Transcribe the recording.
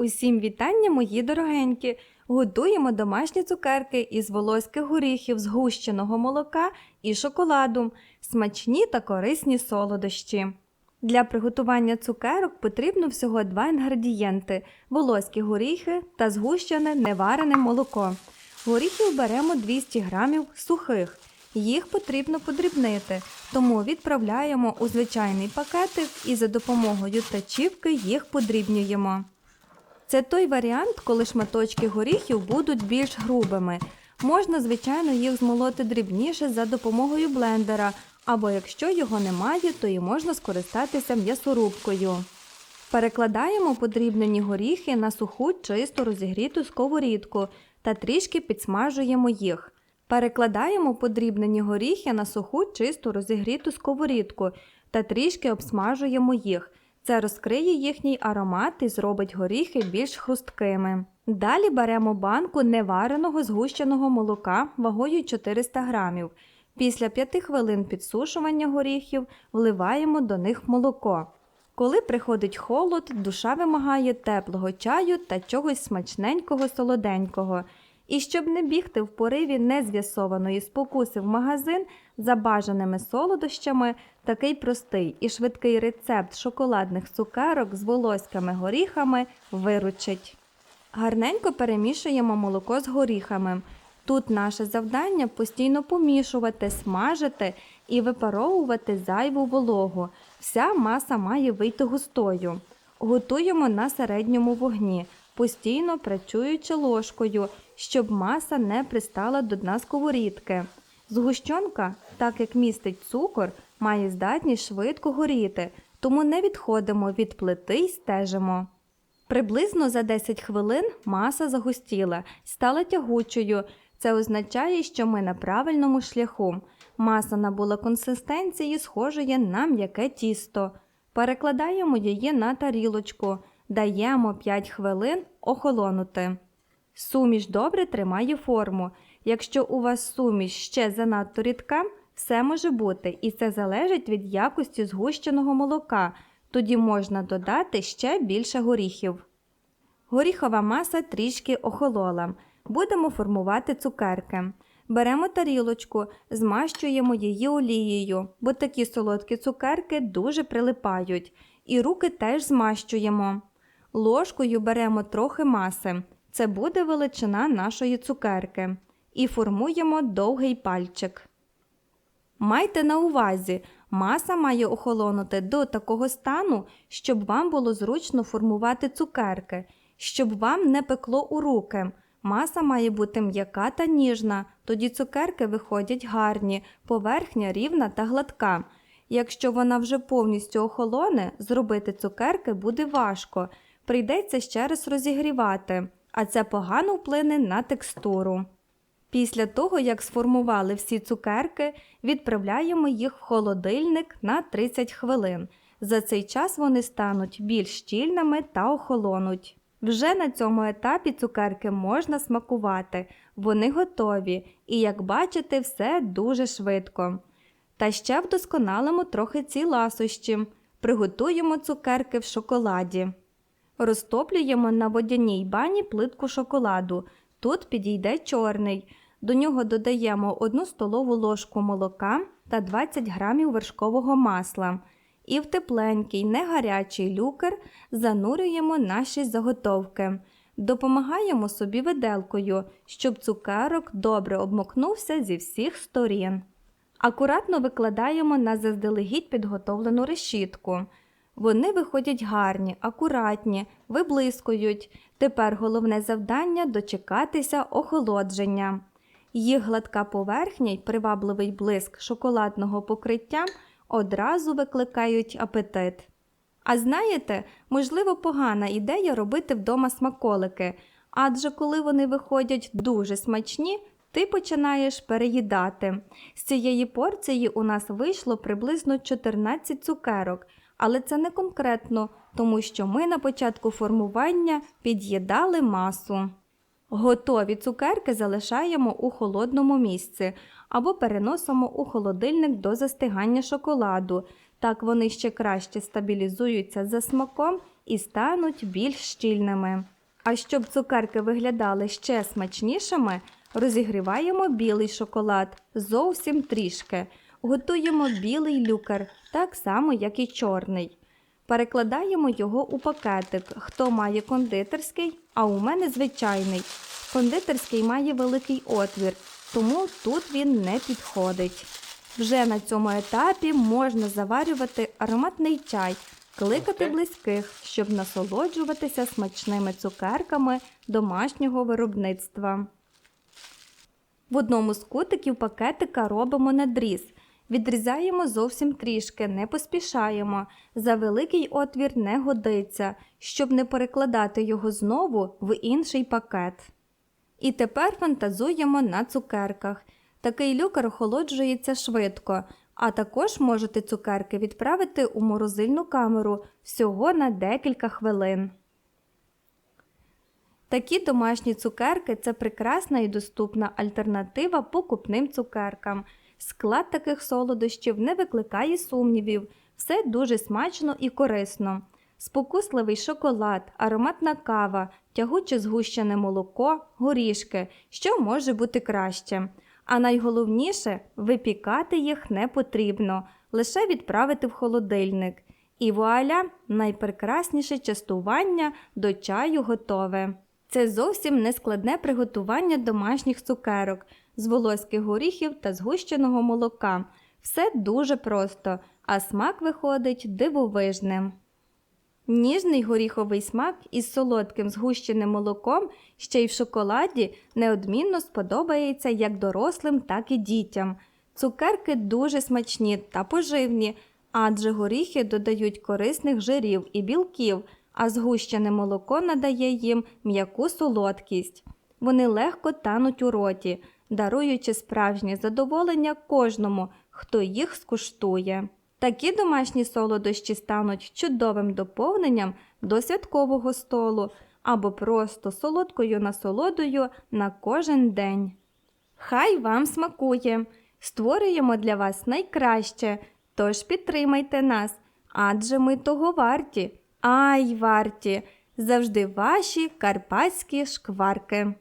Усім вітання, мої дорогенькі! Готуємо домашні цукерки із волоських горіхів, згущеного молока і шоколаду, смачні та корисні солодощі. Для приготування цукерок потрібно всього два інгредієнти – волоські горіхи та згущене неварене молоко. Горіхів беремо 200 г сухих. Їх потрібно подрібнити, тому відправляємо у звичайний пакетик і за допомогою тачівки їх подрібнюємо. Це той варіант, коли шматочки горіхів будуть більш грубими. Можна, звичайно, їх змолоти дрібніше за допомогою блендера, або якщо його немає, то і можна скористатися м'ясорубкою. Перекладаємо подрібнені горіхи на суху чисто розігріту сковорідку та трішки підсмажуємо їх. Перекладаємо подрібнені горіхи на суху чисту розігріту сковорідку та трішки обсмажуємо їх. Це розкриє їхній аромат і зробить горіхи більш хрусткими. Далі беремо банку невареного згущеного молока вагою 400 г. Після 5 хвилин підсушування горіхів вливаємо до них молоко. Коли приходить холод, душа вимагає теплого чаю та чогось смачненького солоденького. І щоб не бігти в пориві незв'ясованої спокуси в магазин за бажаними солодощами, такий простий і швидкий рецепт шоколадних цукерок з волоськими горіхами виручить. Гарненько перемішуємо молоко з горіхами. Тут наше завдання постійно помішувати, смажити і випаровувати зайву вологу. Вся маса має вийти густою. Готуємо на середньому вогні, постійно працюючи ложкою, щоб маса не пристала до дна сковорідки. Згущенка, так як містить цукор, має здатність швидко горіти, тому не відходимо від плити й стежимо. Приблизно за 10 хвилин маса загустіла, стала тягучою. Це означає, що ми на правильному шляху. Маса набула консистенції, схожої на м'яке тісто. Перекладаємо її на тарілочку, даємо 5 хвилин охолонути. Суміш добре тримає форму. Якщо у вас суміш ще занадто рідка, все може бути, і це залежить від якості згущеного молока. Тоді можна додати ще більше горіхів. Горіхова маса трішки охолола. Будемо формувати цукерки. Беремо тарілочку, змащуємо її олією, бо такі солодкі цукерки дуже прилипають. І руки теж змащуємо. Ложкою беремо трохи маси. Це буде величина нашої цукерки. І формуємо довгий пальчик. Майте на увазі, маса має охолонути до такого стану, щоб вам було зручно формувати цукерки, щоб вам не пекло у руки. Маса має бути м'яка та ніжна, тоді цукерки виходять гарні, поверхня рівна та гладка. Якщо вона вже повністю охолоне, зробити цукерки буде важко, прийдеться ще раз розігрівати, а це погано вплине на текстуру. Після того, як сформували всі цукерки, відправляємо їх в холодильник на 30 хвилин. За цей час вони стануть більш щільними та охолонуть. Вже на цьому етапі цукерки можна смакувати, вони готові і, як бачите, все дуже швидко. Та ще вдосконалимо трохи ці ласощі. Приготуємо цукерки в шоколаді. Розтоплюємо на водяній бані плитку шоколаду. Тут підійде чорний. До нього додаємо 1 столову ложку молока та 20 грамів вершкового масла. І в тепленький, не гарячий люкер занурюємо наші заготовки. Допомагаємо собі виделкою, щоб цукерок добре обмокнувся зі всіх сторін. Акуратно викладаємо на заздалегідь підготовлену решітку. Вони виходять гарні, акуратні, виблискують. Тепер головне завдання дочекатися охолодження. Їх гладка поверхня й привабливий блиск шоколадного покриття одразу викликають апетит. А знаєте, можливо, погана ідея робити вдома смаколики, адже коли вони виходять дуже смачні, ти починаєш переїдати. З цієї порції у нас вийшло приблизно 14 цукерок, але це не конкретно, тому що ми на початку формування під'їдали масу. Готові цукерки залишаємо у холодному місці або переносимо у холодильник до застигання шоколаду. Так вони ще краще стабілізуються за смаком і стануть більш щільними. А щоб цукерки виглядали ще смачнішими, розігріваємо білий шоколад зовсім трішки. Готуємо білий люкер, так само, як і чорний. Перекладаємо його у пакетик. Хто має кондитерський, а у мене звичайний. Кондитерський має великий отвір, тому тут він не підходить. Вже на цьому етапі можна заварювати ароматний чай, кликати близьких, щоб насолоджуватися смачними цукерками домашнього виробництва. В одному з кутиків пакетика робимо надріз. Відрізаємо зовсім трішки, не поспішаємо. За великий отвір не годиться, щоб не перекладати його знову в інший пакет. І тепер фантазуємо на цукерках. Такий люкер охолоджується швидко, а також можете цукерки відправити у морозильну камеру всього на декілька хвилин. Такі домашні цукерки це прекрасна і доступна альтернатива покупним цукеркам. Склад таких солодощів не викликає сумнівів, все дуже смачно і корисно. Спокусливий шоколад, ароматна кава, тягуче згущене молоко, горішки, що може бути краще. А найголовніше випікати їх не потрібно, лише відправити в холодильник. І вуаля, найпрекрасніше частування до чаю готове. Це зовсім не складне приготування домашніх цукерок з волоських горіхів та згущеного молока. Все дуже просто, а смак виходить дивовижним. Ніжний горіховий смак із солодким згущеним молоком ще й в шоколаді неодмінно сподобається як дорослим, так і дітям. Цукерки дуже смачні та поживні, адже горіхи додають корисних жирів і білків, а згущене молоко надає їм м'яку солодкість. Вони легко тануть у роті, даруючи справжнє задоволення кожному, хто їх скуштує. Такі домашні солодощі стануть чудовим доповненням до святкового столу або просто солодкою насолодою на кожен день. Хай вам смакує! Створюємо для вас найкраще, тож підтримайте нас, адже ми того варті, ай варті, завжди ваші карпатські шкварки.